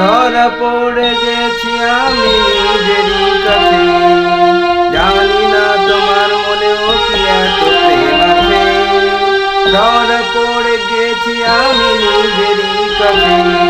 ধরা পড়ে গেছি আমি নিজেরই কাছে। জানি না তোমার মনে কি ধরা পড়ে গেছি আমি নিজেরই কাছে।